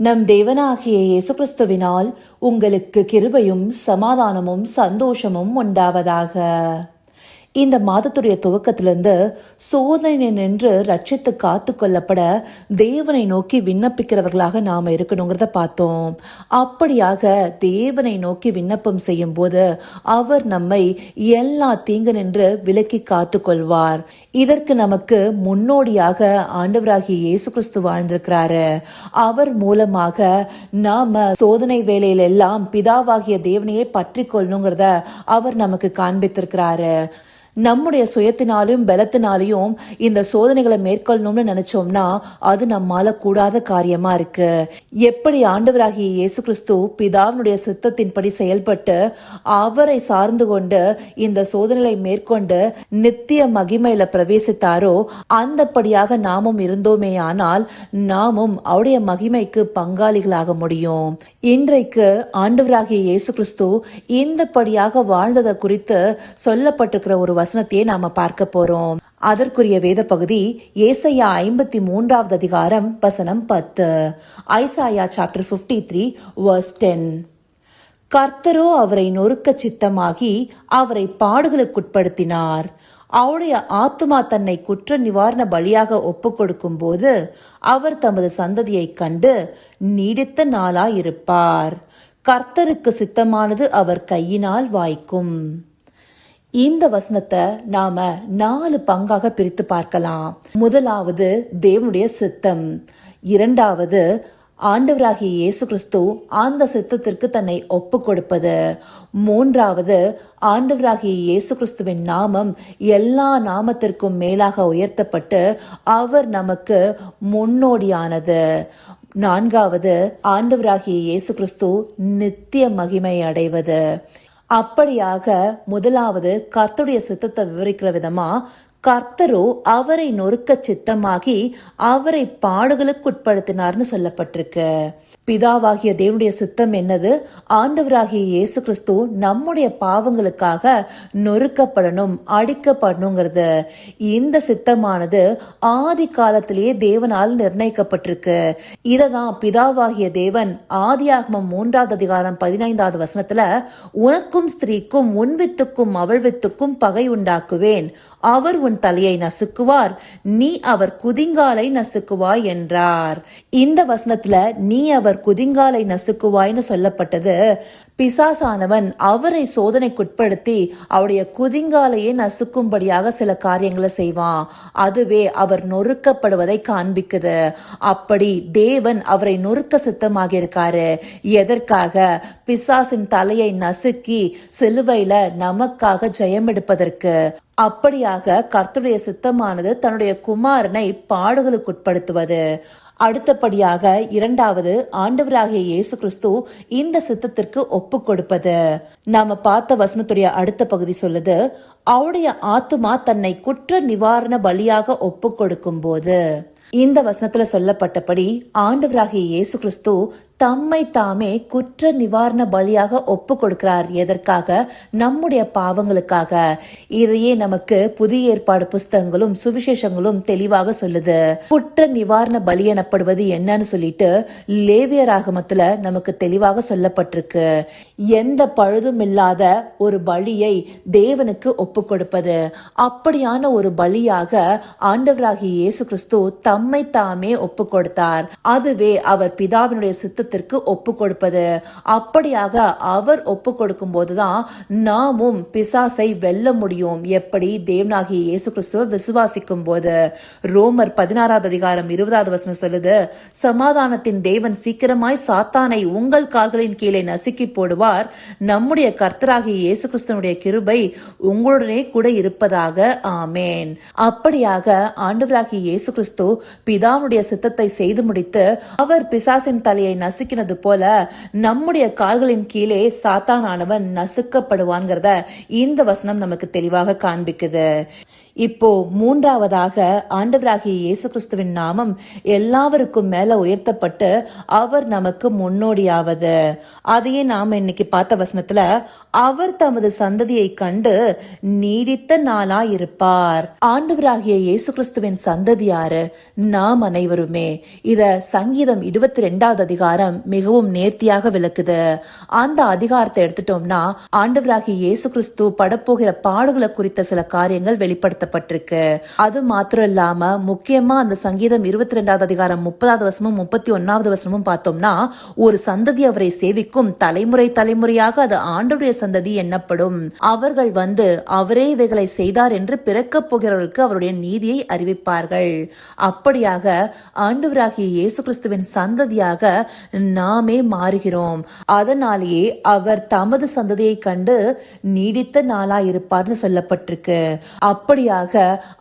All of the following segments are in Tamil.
நம் தேவனாகிய இயேசு கிறிஸ்துவினால் உங்களுக்கு கிருபையும் சமாதானமும் சந்தோஷமும் உண்டாவதாக. இந்த மாதத்துடைய துவக்கத்திலிருந்து சோதனை நின்று ரட்சித்து காத்து கொள்ளப்பட தேவனை நோக்கி விண்ணப்பிக்கிறவர்களாக நாம் இருக்கணுங்கிறத பார்த்தோம். அப்படியாக தேவனை நோக்கி விண்ணப்பம் செய்யும் போது அவர் நம்மை எல்லா தீங்கு நின்று விலக்கி காத்து கொள்வார். இதற்கு நமக்கு முன்னோடியாக ஆண்டவராகிய இயேசு கிறிஸ்து வாழ்ந்திருக்கிறாரு. அவர் மூலமாக நாம சோதனை வேலையில எல்லாம் பிதாவாகிய தேவனையே பற்றி கொள்ளணுங்கிறத அவர் நமக்கு காண்பித்திருக்கிறாரு. நம்முடைய சுயத்தினாலும் பலத்தினாலையும் இந்த சோதனைகளை மேற்கொள்ளணும்னு நினைச்சோம்னா அது நம்மால கூடாத காரியமா இருக்கு. எப்படி ஆண்டவராகிய இயேசு கிறிஸ்து பிதாவினுடைய சித்தத்தின்படி செயல்பட்டு அவரை சார்ந்து கொண்டு இந்த சோதனைகளை மேற்கொண்டு நித்திய மகிமையில பிரவேசித்தாரோ அந்தப்படியாக நாமும் இருந்தோமே ஆனால் நாமும் அவருடைய மகிமைக்கு பங்காளிகளாக முடியும். இன்றைக்கு ஆண்டவராகிய இயேசு கிறிஸ்து இந்தப்படியாக வாழ்ந்ததை குறித்து சொல்லப்பட்டிருக்கிற ஒரு வசனத்தையே நாம பார்க்க போறோம். அதற்குரிய வேத பகுதி ஏசையா ஐம்பத்தி மூன்றாவது அதிகாரம் வசனம் பத்து. Isaiah chapter fifty three verse ten கர்த்தரோ அவரை நொறுக்க சித்தமாகி அவரை பாடுகளுக்குட்படுத்தினார். அவருடைய ஆத்துமா தன்னை குற்ற நிவாரண பலியாக ஒப்பு கொடுக்கும் போது அவர் தமது சந்ததியைக் கண்டு நீடித்த நாளாயிருப்பார். கர்த்தருக்கு சித்தமானது அவர் கையினால் வாய்க்கும். இந்த வசனத்தை நாம நாலு பங்காக பிரித்து பார்க்கலாம். முதலாவது தேவனுடைய சித்தம். இரண்டாவது ஆண்டவராகிய இயேசு கிறிஸ்து அந்த சித்தத்திற்கு தன்னை ஒப்பு கொடுப்பது மூன்றாவது ஆண்டவராகிய இயேசு கிறிஸ்துவின் நாமம் எல்லா நாமத்திற்கும் மேலாக உயர்த்தப்பட்டு அவர் நமக்கு முன்னோடியானது. நான்காவது ஆண்டவராகிய இயேசு கிறிஸ்து நித்திய மகிமை அடைவது. அப்படியாக முதலாவது கர்த்தருடைய சித்தத்தை விவரிக்கிற விதமா கர்த்தரோ அவரை நொறுக்க சித்தமாகி அவரை பாடுகளுக்குட்படுத்தினார்னு சொல்லப்பட்டிருக்கு. பிதாவாகிய தேவனுடைய சித்தம் என்னது? ஆண்டவராகிய இயேசு கிறிஸ்து நம்முடைய பாவங்களுக்காக நொறுக்கப்படணும் அடிக்கப்படணுங்கிறது. இந்த சித்தமானது ஆதி காலத்திலேயே தேவனால் நிர்ணயிக்கப்பட்டிருக்கு. இதை தான் பிதாவாகிய தேவன் ஆதியாகமம் மூன்றாவது அதிகாரம் பதினைந்தாவது வசனத்துல உனக்கும் ஸ்திரீக்கும் உன் வித்துக்கும் அவள் வித்துக்கும் பகை உண்டாக்குவேன். அவர் உன் தலையை நசுக்குவார். நீ அவர் குதிங்காலை நசுக்குவாய் என்றார். இந்த வசனத்துல நீ அவர் குதிங்காலை நசுக்குவாய்னு சொல்லப்பட்டது. பிசாசானவன் அவரை சோதனைக்குட்படுத்தி அவருடைய குதிங்காலையே நசுக்கும்படியாக சில காரியங்களை செய்வான். அதுவே அவர் நொறுக்கப்படுவதை காண்பிக்குது. அப்படி தேவன் அவரை நொறுக்க சித்தமாக இருக்காரு எதற்காக? பிசாசின் தலையை நசுக்கி சிலுவையில நமக்காக ஜெயம் எடுப்பதற்கு அப்படியாக கர்த்தருடைய சித்தமானது தன்னுடைய குமாரனை பாடுகளுக்குட்படுத்துவது. அடுத்தபடியாக இரண்டாவது ஆண்டவராகிய இயேசு கிறிஸ்து இந்த சித்தத்திற்கு ஒப்பு கொடுப்பது நாம பார்த்த வசனத்துடைய அடுத்த பகுதி சொல்லுது அவருடைய ஆத்துமா தன்னை குற்ற நிவாரண பலியாக ஒப்பு கொடுக்கும் போது இந்த வசனத்துல சொல்லப்பட்டபடி ஆண்டவராகிய இயேசு கிறிஸ்து தம்மை தாமே குற்ற நிவாரண பலியாக ஒப்பு கொடுக்கிறார் எதற்காக? நம்முடைய பாவங்களுக்காக. இதையே நமக்கு புதிய ஏற்பாடு புஸ்தகங்களும் சுவிசேஷங்களும் தெளிவாக சொல்லுது. குற்ற நிவாரண பலி எனப்படுவது என்னன்னு சொல்லிட்டு லேவியராகமத்துல நமக்கு தெளிவாக சொல்லப்பட்டிருக்கு. எந்த பழுதும் இல்லாத ஒரு பலியை தேவனுக்கு ஒப்பு கொடுப்பது அப்படியான ஒரு பலியாக ஆண்டவராகிய இயேசு கிறிஸ்து தம்மை தாமே ஒப்பு கொடுத்தார் அதுவே அவர் பிதாவினுடைய சித்த சித்தத்திற்கு ஒப்பு கொடுப்பது. அப்படியாக அவர் ஒப்பு கொடுக்கும் போதுதான் நாமும் பிசாசை வெல்ல முடியும். எப்படி? தேவனாகிய இயேசு கிறிஸ்துவ விசுவாசிக்கும் போது ரோமர் பதினாறாவது அதிகாரம் இருபதாவது வசனம் சொல்லுது சமாதானத்தின் தேவன் சீக்கிரமாய் சாத்தானை உங்கள் கால்களின் கீழே நசுக்கி போடுவார். நம்முடைய கர்த்தராகிய இயேசு கிறிஸ்துவனுடைய கிருபை உங்களுடனே கூட இருப்பதாக. ஆமேன். அப்படியாக ஆண்டவராகிய இயேசு கிறிஸ்து பிதாவுடைய சித்தத்தை செய்து முடித்து அவர் பிசாசின் தலையை நசு நசுக்கினது போல நம்முடைய கால்களின் கீழே சாத்தானானவன் நசுக்கப்படுவான்கிறத இந்த வசனம் நமக்கு தெளிவாக காண்பிக்குது. இப்போ மூன்றாவதாக ஆண்டவராகிய இயேசு கிறிஸ்துவின் நாமம் எல்லாவருக்கும் மேல உயர்த்தப்பட்டு அவர் நமக்கு முன்னோடியாவது. அதையே நாம் இன்னைக்கு பார்த்த வசனத்துல அவர் தமது சந்ததியை கண்டு நீடித்த நாளா இருப்பார் ஆண்டவராகிய இயேசு கிறிஸ்துவின் சந்ததி யாரு? நாம் அனைவருமே. இத சங்கீதம் இருபத்தி ரெண்டாவது அதிகாரம் மிகவும் நேர்த்தியாக விளக்குது. அந்த அதிகாரத்தை எடுத்துட்டோம்னா ஆண்டவராகிய இயேசு கிறிஸ்து படப்போகிற பாடுகளை குறித்த சில காரியங்கள் வெளிப்படுத்தப்பட்டிருக்கு அது மாத்திரம் இல்லாம முக்கியமா அந்த சங்கீதம் இருபத்தி ரெண்டாவது அதிகாரம் முப்பதாவது வசமும் முப்பத்தி ஒன்னாவது வசனமும் பார்த்தோம்னா ஒரு சந்ததி அவரை சேவிக்கும் தலைமுறை தலைமுறையாக அது ஆண்டுடைய சந்ததி என்னப்படும். அவர்கள் வந்து அவரே இவைகளை செய்தார் என்று பிறக்கப் போகிறவர்களுக்கு அவருடைய நீதியை அறிவிப்பார்கள். அப்படியாக ஆண்டவராகிய இயேசு கிறிஸ்துவின் சந்ததியாக நாமே மாறுகிறோம். அதனாலேயே அவர் தமது சந்ததியை கண்டு நீடித்த நாளா இருப்பார்னு சொல்லப்பட்டிருக்கு. அப்படியாக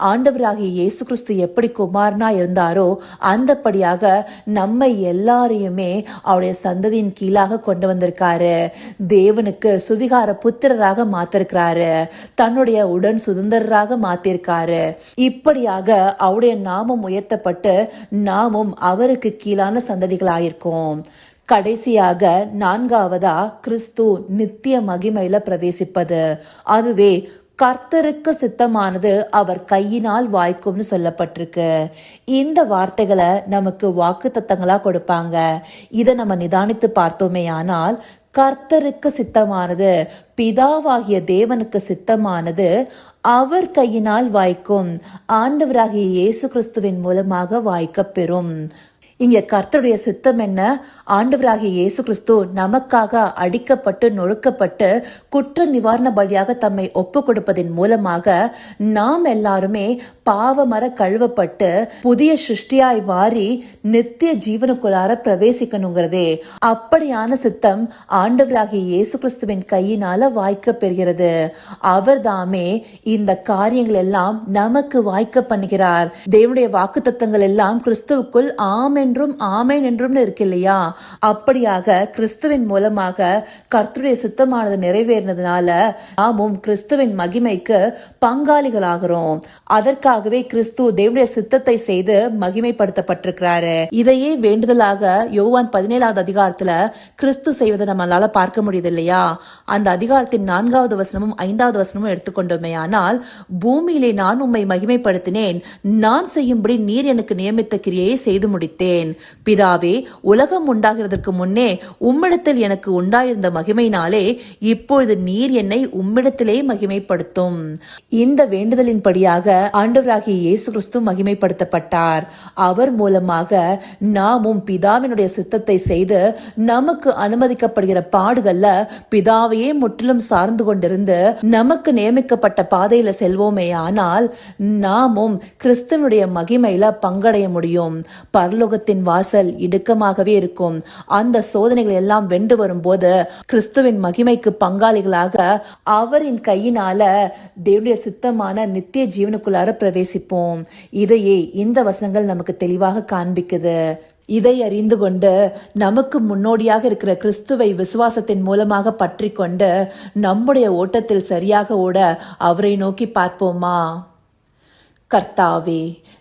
ஆண்டவராகிய இயேசு கிறிஸ்து எப்படி குமாரனா இருந்தாரோ அந்தபடியாக நம்மை எல்லாரையுமே அவருடைய சந்ததியின் கீழாக கொண்டு வந்திருக்காரு. தேவனுக்கு சுவிகார புத்திரராக மாத்திருக்கிறாரு. தன்னுடைய உடன் சுதந்திரராக மாத்திருக்காரு. இப்படியாக அவருடைய நாமம் உயர்த்தப்பட்டு நாமும் அவருக்கு கீழான சந்ததிகளாயிருக்கோம். கடைசியாக நான்காவதா கிறிஸ்து நித்திய மகிமையில பிரவேசிப்பது. அதுவே கர்த்தருக்கு சித்தமானது அவர் கையினால் வாய்க்கும்னு சொல்லப்பட்டிருக்கு. இந்த வார்த்தைகளை நமக்கு வாக்கு தத்தங்களா கொடுப்பாங்க. இதை நம்ம நிதானித்து பார்த்தோமே ஆனால் கர்த்தருக்கு சித்தமானது பிதாவாகிய தேவனுக்கு சித்தமானது அவர் கையினால் வாய்க்கும் ஆண்டவராகிய இயேசு கிறிஸ்துவின் மூலமாக வாய்க்கப்பெறும். இங்க கர்த்தருடைய சித்தம் என்ன? ஆண்டவராகிய இயேசு கிறிஸ்து நமக்காக அடிக்கப்பட்டு நொழுக்கப்பட்டு குற்ற நிவாரண பலியாக தம்மை ஒப்பு கொடுப்பதன் மூலமாக நாம் எல்லாருமே பாவமர கழுவப்பட்டு புதிய சிருஷ்டியாய் மாறி நித்திய ஜீவனுக்குள்ளார பிரவேசிக்கணுங்கிறதே. அப்படியான சித்தம் ஆண்டவராகிய இயேசு கிறிஸ்துவின் கையினால வாய்க்க பெறுகிறது. அவர் தாமே இந்த காரியங்கள் எல்லாம் நமக்கு வாய்க்க பண்ணுகிறார். தேவனுடைய வாக்கு தத்தங்கள் எல்லாம் கிறிஸ்துவுக்குள் ஆம் என்றும் ஆமேன் என்றும் இருக்கு இல்லையா அப்படியாக கிறிஸ்துவின் மூலமாக கர்த்தருடைய சித்தமானது நிறைவேறினதுனால நாமும் கிறிஸ்துவின் மகிமைக்கு பங்காளிகளாகிறோம். அதற்காகவே கிறிஸ்து தேவனுடைய சித்தத்தை செய்து மகிமைப்படுத்தப்பட்டிருக்கிறாரு. இதையே வேண்டுதலாக யோவான் பதினேழாவது அதிகாரத்துல கிறிஸ்து செய்வதை நம்மளால பார்க்க முடியுது இல்லையா அந்த அதிகாரத்தின் நான்காவது வசனமும் ஐந்தாவது வசனமும் எடுத்துக்கொண்டோமே. ஆனால் பூமியிலே நான் உம்மை மகிமைப்படுத்தினேன். நான் செய்யும்படி நீர் எனக்கு நியமித்த கிரியை செய்து முடித்தேன். பிதாவே உலகம் உண்டாகிறதற்கு முன்னே உம்மிடத்தில் எனக்கு உண்டாயிருந்த மகிமையினாலே இப்பொழுது நீர் என்னை உம்மிடத்திலே மகிமைப்படுத்தும். இந்த வேண்டுதலின்படியாக ஆண்டவராகிய இயேசு கிறிஸ்து மகிமைப்படுத்தப்பட்டார். அவர் மூலமாக நாமும் பிதாவினுடைய சித்தத்தை செய்து நமக்கு அனுமதிக்கப்படுகிற பாடுகள்ல பிதாவையே முற்றிலும் சார்ந்து கொண்டிருந்து நமக்கு நியமிக்கப்பட்ட பாதையில செல்வோமே ஆனால் நாமும் கிறிஸ்துவனுடைய மகிமையில பங்கடைய முடியும். பரலோகத்தின் வாசல் இடுக்கமாகவே இருக்கும். அந்த சோதனைகள் எல்லாம் வென்று வரும்போது கிறிஸ்துவின் மகிமைக்கு பங்காளிகளாக அவரின் கையினால தேவனுடைய சித்தமான நித்திய ஜீவனுக்குள்ளார பிரவேசிப்போம். இதையே இந்த வசங்கள் நமக்கு தெளிவாக காண்பிக்குது. இதை அறிந்து கொண்டு நமக்கு முன்னோடியாக இருக்கிற கிறிஸ்துவை விசுவாசத்தின் மூலமாக பற்றி கொண்டு நம்முடைய ஓட்டத்தில் சரியாக ஓட அவரை நோக்கி பார்ப்போமா? கர்த்தாவே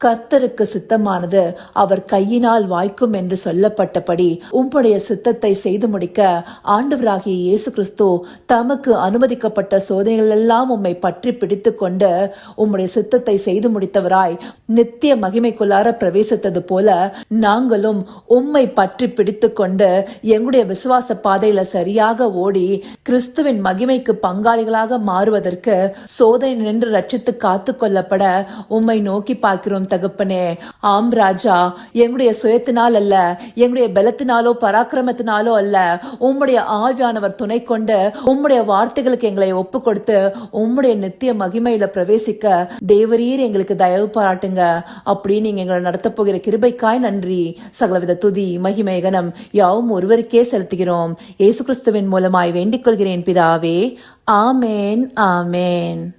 கர்த்தருக்கு சித்தமானது அவர் கையினால் வாய்க்கும் என்று சொல்லப்பட்டபடி உம்முடைய சித்தத்தை செய்து முடிக்க ஆண்டவராகிய இயேசு கிறிஸ்து தமக்கு அனுமதிக்கப்பட்ட சோதனைகள் எல்லாம் உம்மை பற்றி பிடித்து கொண்டு உம்முடைய சித்தத்தை செய்து முடித்தவராய் நித்திய மகிமைக்குள்ளார பிரவேசித்தது போல நாங்களும் உம்மை பற்றி பிடித்து கொண்டு எங்களுடைய விசுவாச பாதையில சரியாக ஓடி கிறிஸ்துவின் மகிமைக்கு பங்காளிகளாக மாறுவதற்கு சோதனை நின்று ரட்சித்து காத்து கொள்ளப்பட உம்மை நோக்கி பார்க்கிறோம் தகப்பனே. ஆம் ராஜா. எங்களுடைய சுயத்தினால் அல்ல எங்களுடைய பலத்தினாலோ பராக்கிரமத்தினாலோ அல்ல உம்முடைய ஆவியானவர் துணை கொண்டு உம்முடைய வார்த்தைகளுக்கு எங்களை ஒப்பு கொடுத்து உம்முடைய நித்திய மகிமையில பிரவேசிக்க தேவரீர் எங்களுக்கு தயவு பாராட்டுங்க. அப்படின்னு நீங்க எங்களை நடத்த போகிற கிருபைக்காய் நன்றி. சகலவித துதி மகிமை கனம் யாவும் ஒருவருக்கே செலுத்துகிறோம். இயேசு கிறிஸ்துவின் மூலமாய் வேண்டிக் கொள்கிறேன் பிதாவே. ஆமேன் ஆமேன்.